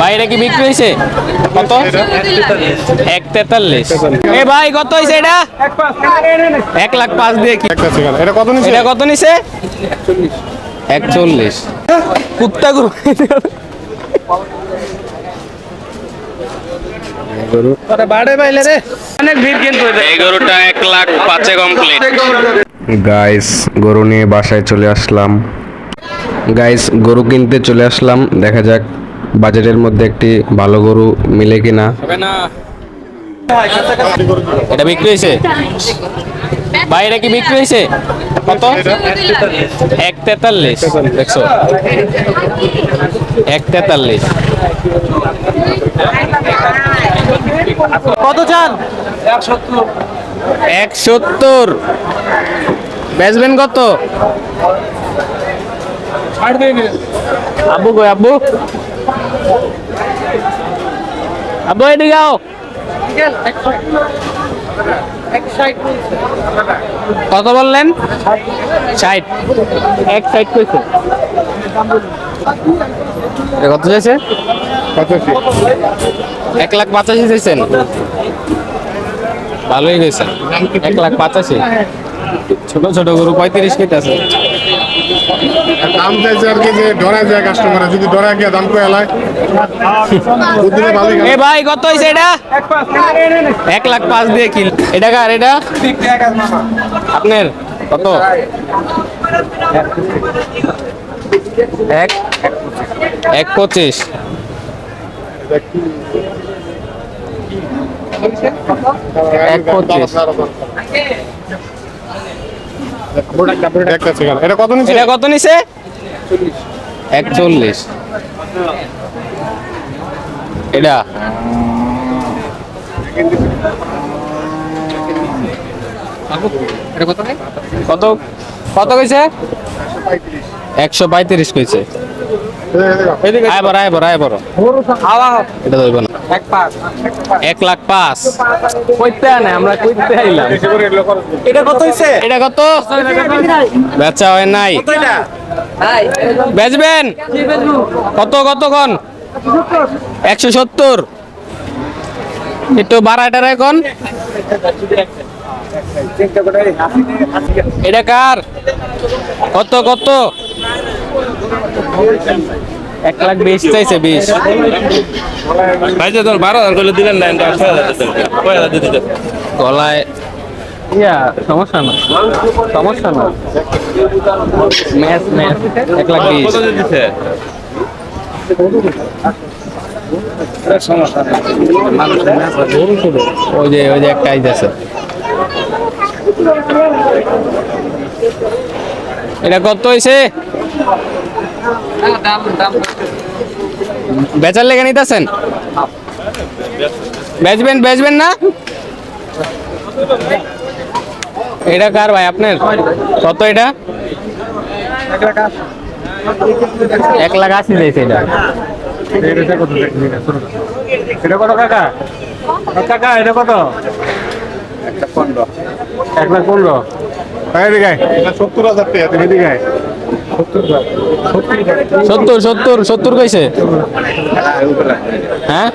বাইরে কি বিক্রি হয়েছে কত? এক তেতাল্লিশ। এ ভাই কত হয়েছে এটা? এক লাখ পাঁচ দিয়ে কি? এটা কত নিচ্ছে এটা কত নিছে? একচল্লিশ। কুত্তা গরু। এই গরুটা এক লাখ পাঁচে কমপ্লিট। গাইস গরু নিয়ে বাসায় চলে আসলাম। গাইস গরু কিনতে চলে আসলাম। দেখা যাক বাজেটের মধ্যে একটি ভালো গরু মিলে কিনা। না এটা বিক্রি হয়েছে? বাইরে কি বিক্রি হয়েছে? কত? এক তেতাল্লিশ দেখছ? এক তেতাল্লিশ। কত চান? এক সত্তর। বেচবেন কত? আব্বু কই আব্বু? আব্বু এদিকে আও। কত বললেন? ষাট। এক ষাট কইছে। কত চাইছে? এক লাখ পঁচাশি চাইছেন? ভালোই গেছে এক লাখ পঁচাশি। ছোট ছোট গরু পঁয়ত্রিশ কেটে আছে। দাম চাইছে আর কি যে ডরা যায় কাস্টমার যদি ডরা গিয়ে দাম করে এলায় এ ভাই, কত হয়েছে এটা? এক লাখ পাঁচ দিয়ে কিল এটা কার এটা? আপনার? কত? এক এক পঁচিশ। এক পঁচিশ। এটা কত নিচ্ছে এটা কত নিছে? একচল্লিশ। এটা? কত কত? কইছে? একশো পঁয়ত্রিশ কইছে। আয় বড় আয় বড় আয় বড়। এটা ধরবে না। এক লাখ পাঁচ। কইতে আনে আমরা কইতে আইলাম। এটা কত হইছে? এটা কত? বেচা হয় নাই। বেচবেন? কত কত কোন? একশো সত্তর। একটু বাড়াটার এখন এটা কার? কত কত? এক লাখ বিশ চাইছে বিশ। ভাই যে তোর বারো হাজার করে দিলেন না এটা ছয় হাজার দিতেন। কয় হাজার দিয়ে গলায় ইয়া সমস্যা না। সমস্যা না। Match match. এক লাখ বিশ। দিতে ওই যে ওই যে একটা আইজ আছে। এটা কত হয়েছে বেচার লেগে নিতেছেন? বেচবেন বেচবেন না? এটা কার ভাই আপনার? কত এটা? এক লাখ আশি দিয়েছে এটা। এটা কত কাকা? কাকা এটা কত? এক লাখ পনেরো। এটা সত্তর হাজার টাকা এদিকে আয়। সত্তর সত্তর সত্তর কইছে? হ্যাঁ?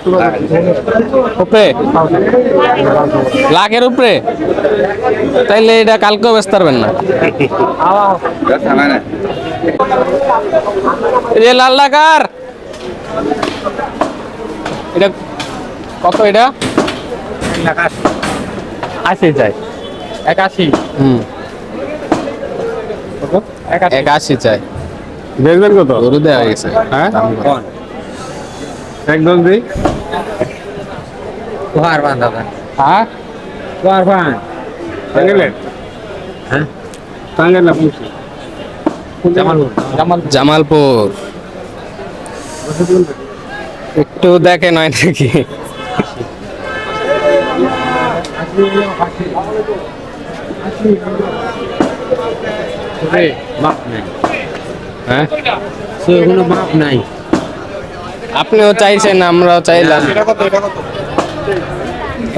উপরে? লাখের উপরে? তাইলে এটা কালকেও ব্যস্ত পারবেন না। যে লাল লাকার। এটা কত এটা? আশি চাই একাশি। হুম। একাশি। চাই। বেচবেন কত? গরু দেওয়া গেছে। হ্যাঁ? একদম দিই। হ্যাঁ? টাঙ্গেলের হ্যাঁ? টাঙ্গেল না পুষি জামালপুর। একটু দেখে নয় নাকি? হ্যাঁ? কোনো মাপ নাই। আপনিও চাইছেন আমরাও চাইলাম।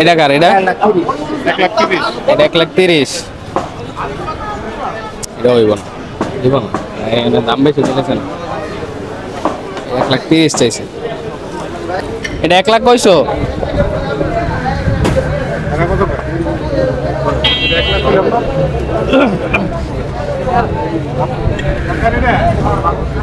এটা কার এটা? এক লাখ তিরিশ। এটা এক লাখ তিরিশ। এটা হইব না। দিব না। এখানে দাম বেশি চলেছে এক লাখ তিরিশ চাইছে। এটা এক লাখ কইছো করে? এক লাখ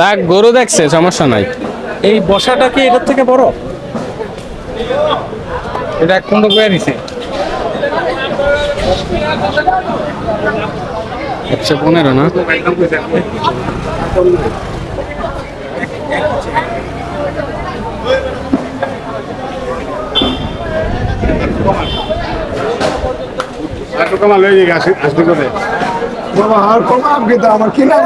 থাক, গরু দেখছে সমস্যা নাই। এই বসাটা কি এটার থেকে বড়? এটা কোন করে দিছে একশো পনেরো না? কমা লয়ে যাই আসি আসতে করে বাবা আর আমার কিনা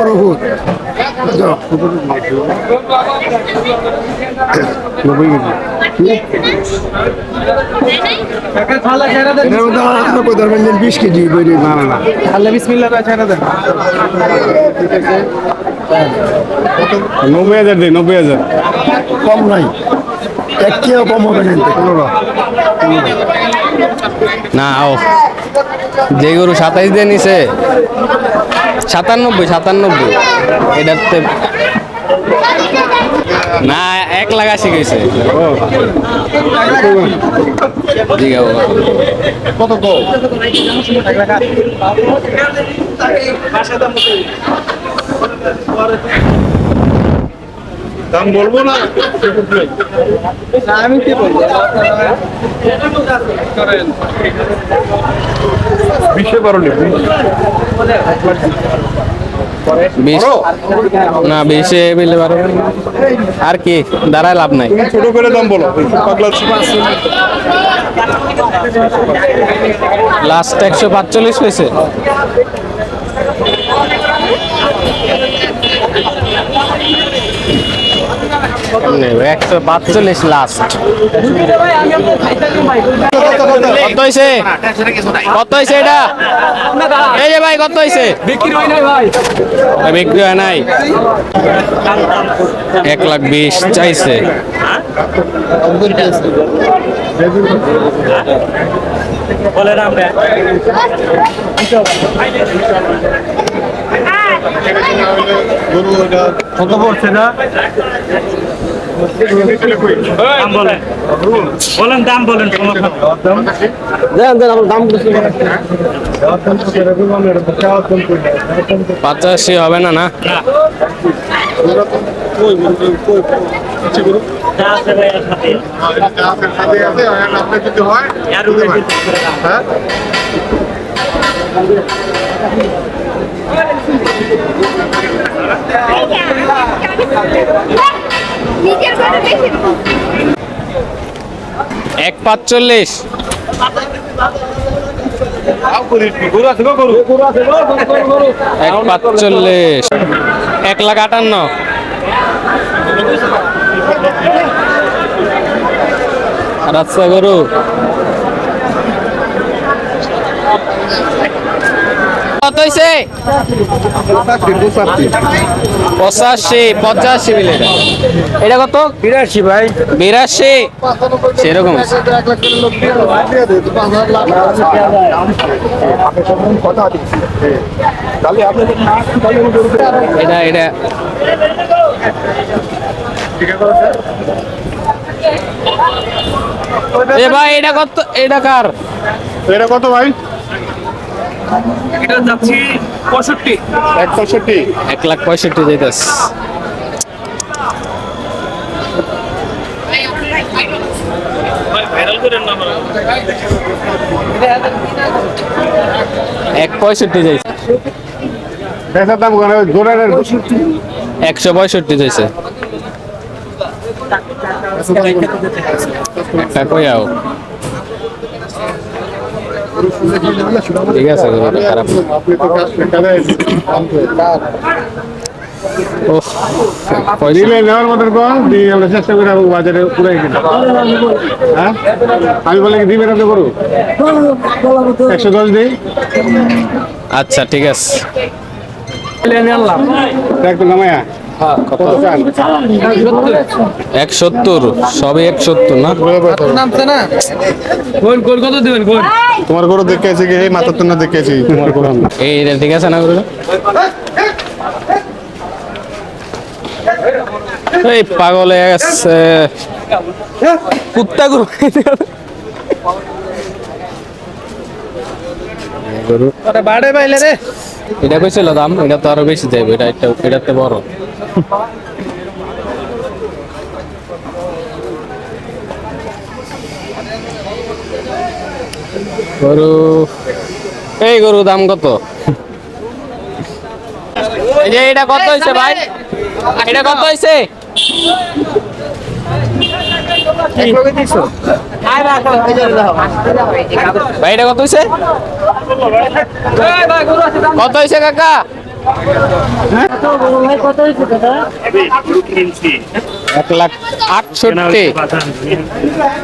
বিশ কেজি না না না আল্লাহ বিসমিল্লাহ ছেড়ে দেন নব্বই হাজার দিই নব্বই হাজার। কম নাই। এক কম হবে না। না ও যে গরু সাতাইশ দিয়ে নিছে, সাতানব্বই সাতানব্বই। এটাতে না, এক লাখ আশি গেছে কত তো দাম বলব না? বিশে বারো বিশ। না বিশে বিলে বারো। আর কি? দাঁড়ায় লাভ নাই। ছোট করে দাম বলো লাস্ট একশো পাঁচচল্লিশ হয়েছে। একশো পাঁচচল্লিশ লাস্ট কত হয়েছে কত হয়েছে এটা? এই যে ভাই কত হয়েছে বিক্রি হয় নাই ভাই বিক্রি হয় নাই। এক লাখ বিশ চাইছে। কত পড়ছে না দাম বলেন। বলেন দাম বলেন নেই। পঁচাশি হবে না না? হয় এক পাঁচচল্লিশ এক পাঁচচল্লিশ এক লাখ আটান্ন। রাস্তা গরু কত হয়েছে পঁচাশি পঁচাশি মিলে এটা। এটা কত? বিরাশি ভাই। বিরাশি। সেরকম এটা এটা। এ ভাই এটা কত এটা কার? এটা কত ভাই? এটা যাচ্ছি পঁয়ষট্টি। এক পঁয়ষট্টি। এক লাখ পঁয়ষট্টি। এক দাম জোরের একশো পঁয়ষট্টি যাইছে একটা কই আও? ঠিক আছে গরুটা খারাপ। দিলে নেওয়ার মতো কম দিয়ে আমরা চেষ্টা করে বাজারে পুরাই কিনা। হ্যাঁ? আমি বলে কি দিবেন আপনি করু একশো দশ দিই। আচ্ছা ঠিক আছে। একটু নামায়া। এক সত্তর সবই এক সত্তর না তোমার গরু দেখে আছি এই মাথার তো না দেখে আছি তোমার গরু এই ঠিক আছে না গরুটা এই পাগল হয়ে গেছে। কুত্তা গরু গরু বাড়ে পাইলে রে। এটা কইছিল দাম এটা তো আরও বেশি যাইবে এটা একটা এটাতে বড়। গরু এই গরু দাম কত? এই যে এটা কত হয়েছে ভাই? এটা কত হয়েছে ভাই এটা কত হয়েছে কত হয়েছে কাকা? এক লাখ আটষট্টি।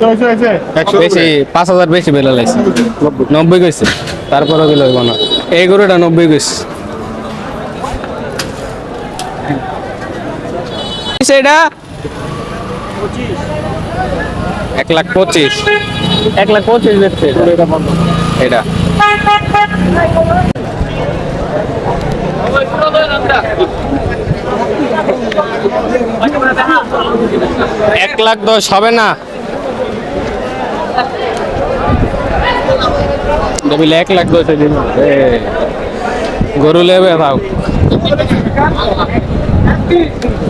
হয়েছে হয়েছে একশো বেশি পাঁচ হাজার বেশি বেলা লাগছে। নব্বই কইছে। তারপরে গেল হইব না। এই গরুটা নব্বই কইছে। এটা? এক লাখ পঁচিশ। এক লাখ পঁচিশ এটা। এক লাখ দশ হবে না। এক লাখ দশ গরু লেবে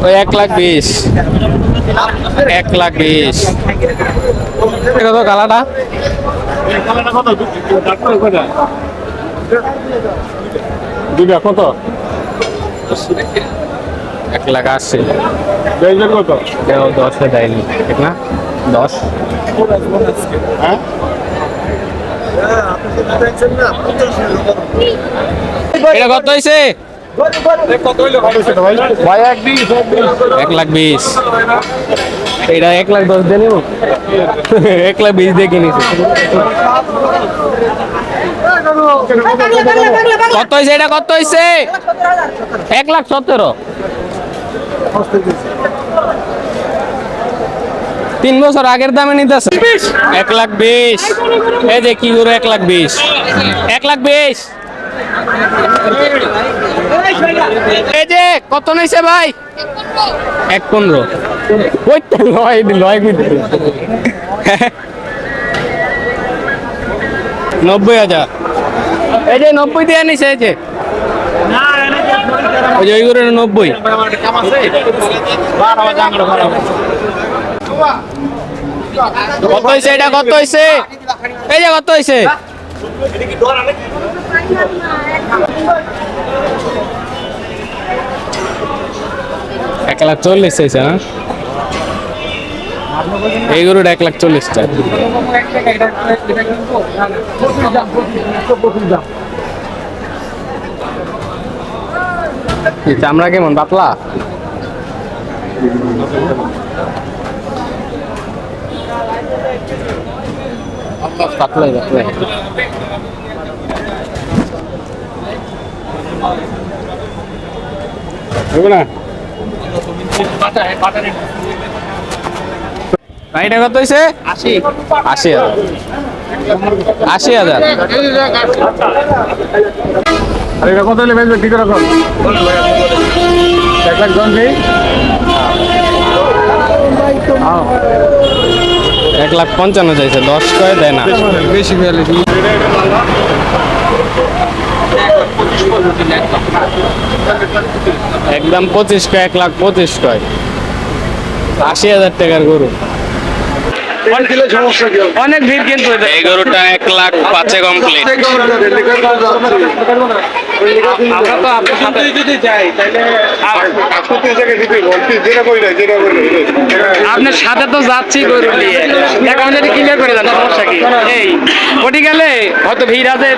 ওই এক লাখ বিশ। এক লাখ বিশ। কালাটা দুটা কত এক লাখ আশি। কত? দশে দেয়নি। ঠিক না দশ। হ্যাঁ? এটা কত হয়েছে এক লাখ বিশ। এটা এক লাখ দশ দিয়ে নিব? এক লাখ বিশ দিয়ে কিনেছি। কত হয়েছে এটা? কত হয়েছে এক লাখ সতেরো। তিন বছর আগের দামে নিতেছে। এক লাখ বিশ। এই যে কি করে এক লাখ বিশ। এক লাখ বিশ। এই যে কত নিছে ভাই? এক পনেরো। নয় কইতে নব্বই হাজার। এই যে নব্বই দিয়ে নিছে এই যে। ওই যে ওইগুলো নব্বই। কত হয়েছে এটা কত হয়েছে এই যে কত হয়েছে এক লাখ চল্লিশ হয়েছে না এই গরুটা এক লাখ চল্লিশটা এই চামড়া কেমন, পাতলা? পাতলাই পাতলাই হবে না কত হয়েছে আশি। আশি হাজার। আশি হাজার? আর এটা কত হলে বেচবে? ঠিক রকম এক লাখ এক লাখ পঞ্চান্ন চাইছে দশ কয়ে দেয় না। বেশি। একদম পঁচিশ এক লাখ পঁচিশ আশি হাজার টাকার গরু দিলে সমস্যা কি হবে? অনেক ভিড় কিন্তু এটা। এই গরুটা এক লাখ পাঁচে কমপ্লিট আমরা তো আপনার সাথে যদি যাই আপনার তো যাচ্ছি গরু নিয়ে এখন যদি ক্লিয়ার করে দেন সমস্যা কি এই ওটি গেলে হয়তো ভিড় আছে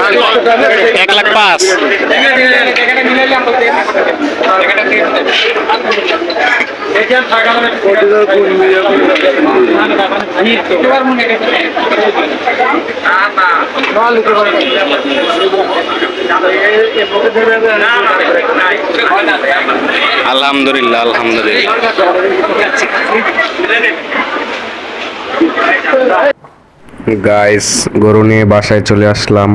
আচ্ছা। এক লাখ পাঁচ। এখানে থাকা আলহামদুলিল্লাহ আলহামদুলিল্লাহ। গাইস গরু নিয়ে বাসায় চলে আসলাম।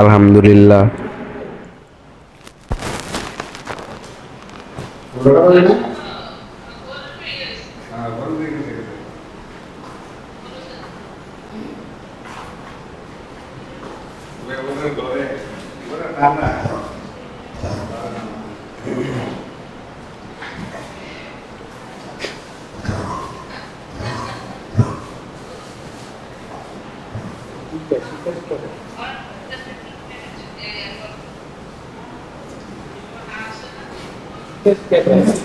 আলহামদুলিল্লাহ। quebrando.